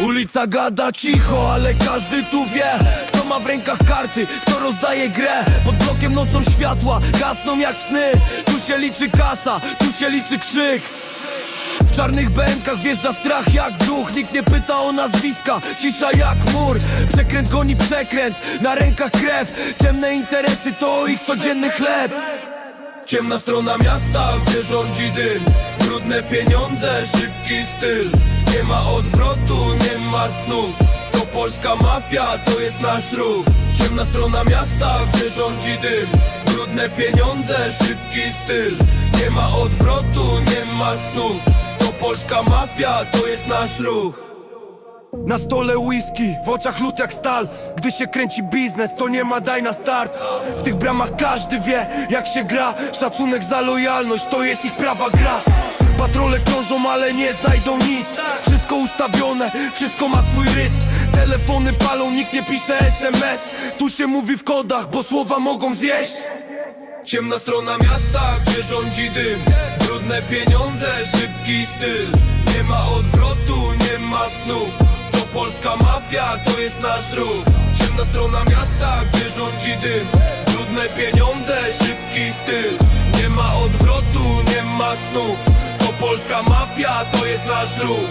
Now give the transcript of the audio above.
Ulica gada cicho, ale każdy tu wie Kto ma w rękach karty, kto rozdaje grę. Pod blokiem nocą światła, gasną jak sny. Tu się liczy kasa, tu się liczy krzyk. W czarnych bękach wjeżdża strach jak duch. Nikt nie pyta o nazwiska, cisza jak mur. Przekręt goni przekręt, na rękach krew. Ciemne interesy to ich codzienny chleb. Ciemna strona miasta, gdzie rządzi dym. Brudne pieniądze, szybki styl Nie ma odwrotu, nie ma snów. To polska mafia, to jest nasz ruch. Ciemna strona miasta, gdzie rządzi dym. Brudne pieniądze, szybki styl. Nie ma odwrotu, nie ma snów. To polska mafia, to jest nasz ruch. Na stole whisky, w oczach lód jak stal. Gdy się kręci biznes, to nie ma daj na start. W tych bramach każdy wie, jak się gra. Szacunek za lojalność, to jest ich prawa gra Patrole krążą, ale nie znajdą nic. Wszystko ustawione, wszystko ma swój rytm. Telefony palą, nikt nie pisze SMS Tu się mówi w kodach, bo słowa mogą zjeść. Ciemna strona miasta, gdzie rządzi dym. Brudne pieniądze, szybki styl. Nie ma odwrotu, nie ma snów. To polska mafia, to jest nasz ruch. Ciemna strona miasta, gdzie rządzi dym. Brudne pieniądze, szybki styl. Nie ma odwrotu, nie ma snów polska mafia, to jest nasz ruch